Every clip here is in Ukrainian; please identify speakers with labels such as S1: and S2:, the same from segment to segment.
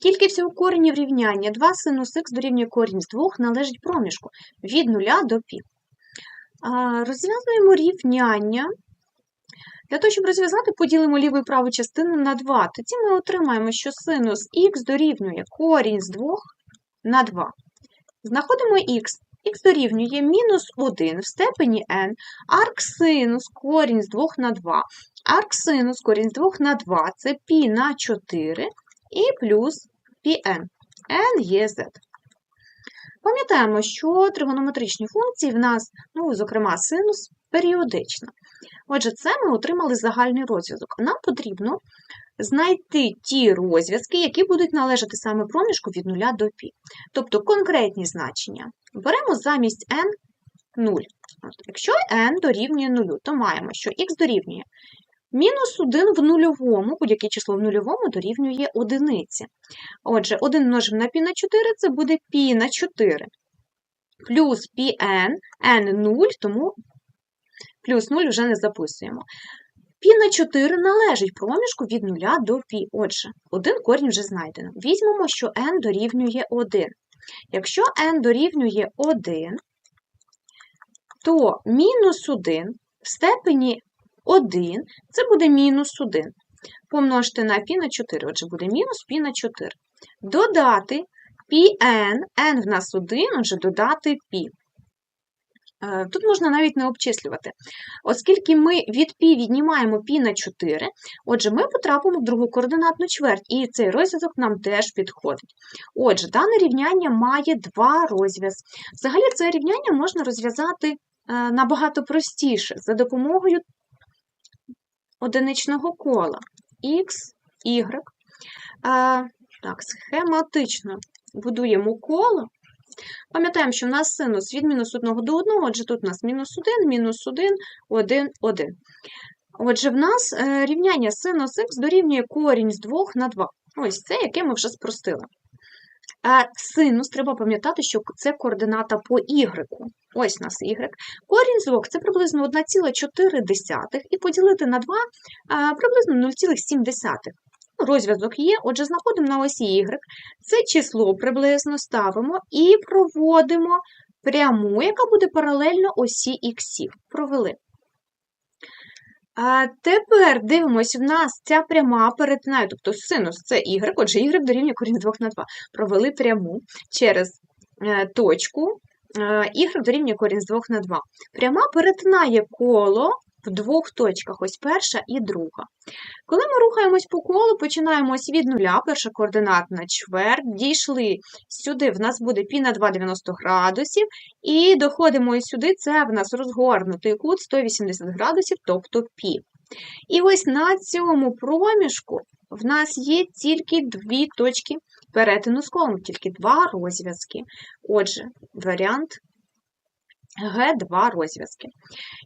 S1: Скільки всього коренів рівняння 2 синус х дорівнює корінь з 2 належить проміжку від 0 до π. Розв'язуємо рівняння. Для того, щоб розв'язати, поділимо ліву і праву частину на 2. Тоді ми отримаємо, що синус х дорівнює корінь з 2 на 2. Знаходимо х. х дорівнює мінус 1 в степені n, арксинус корінь з 2 на 2. Арксинус корінь з 2 на 2 це π на 4 і плюс πn. n є z. Пам'ятаємо, що тригонометричні функції в нас, ну, зокрема, синус, періодична. Отже, це ми отримали загальний розв'язок. Нам потрібно знайти ті розв'язки, які будуть належати саме проміжку від 0 до π. Тобто конкретні значення. Беремо замість n 0. От, якщо n дорівнює 0, то маємо, що х дорівнює Мінус 1 в нульовому, будь-яке число в нульовому дорівнює одиниці. Отже, 1 множимо на π на 4 це буде π на 4. Плюс пін, n 0, тому плюс 0 вже не записуємо. Пі на 4 належить проміжку від 0 до пі. Отже, один корінь вже знайдено. Візьмемо, що n дорівнює 1. Якщо n дорівнює 1, то мінус 1 в степені 1, це буде мінус 1. Помножте на пі на 4, отже, буде мінус пі на 4. Додати пін, n в нас 1, отже, додати пі. Е, тут можна навіть не обчислювати. Оскільки ми від пі віднімаємо пі на 4, отже, ми потрапимо в другу координатну чверть, і цей розв'язок нам теж підходить. Отже, дане рівняння має два розв'яз. Взагалі, це рівняння можна розв'язати е, набагато простіше за допомогою одиничного кола x, y. Так, схематично будуємо коло. Пам'ятаємо, що в нас синус від мінус 1 до 1, отже, тут у нас мінус 1, мінус 1, 1, 1. Отже, в нас е, рівняння синус х дорівнює корінь з 2 на 2. Ось це, яке ми вже спростили. А синус треба пам'ятати, що це координата по y. Ось у нас y. Корінь з 2 це приблизно 1,4 і поділити на 2 приблизно 0,7. Розв'язок є, отже, знаходимо на осі y. Це число приблизно ставимо і проводимо пряму, яка буде паралельно осі х. Провели. А тепер дивимося, в нас ця пряма перетинає, тобто синус це y, отже, y дорівнює корінь з 2 на 2. Провели пряму через е, точку, y дорівнює корінь з 2 на 2. Пряма перетинає коло в двох точках, ось перша і друга. Коли ми рухаємось по колу, починаємо ось від нуля, перша координатна чверть, дійшли сюди, в нас буде π на 2 90 градусів, і доходимо ось сюди, це в нас розгорнутий кут 180 градусів, тобто π. І ось на цьому проміжку в нас є тільки дві точки перетину з колом, тільки два розв'язки. Отже, варіант Г2 розв'язки.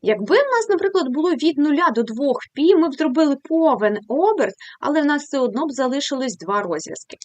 S1: Якби в нас, наприклад, було від 0 до 2 пі, ми б зробили повен оберт, але в нас все одно б залишилось два розв'язки.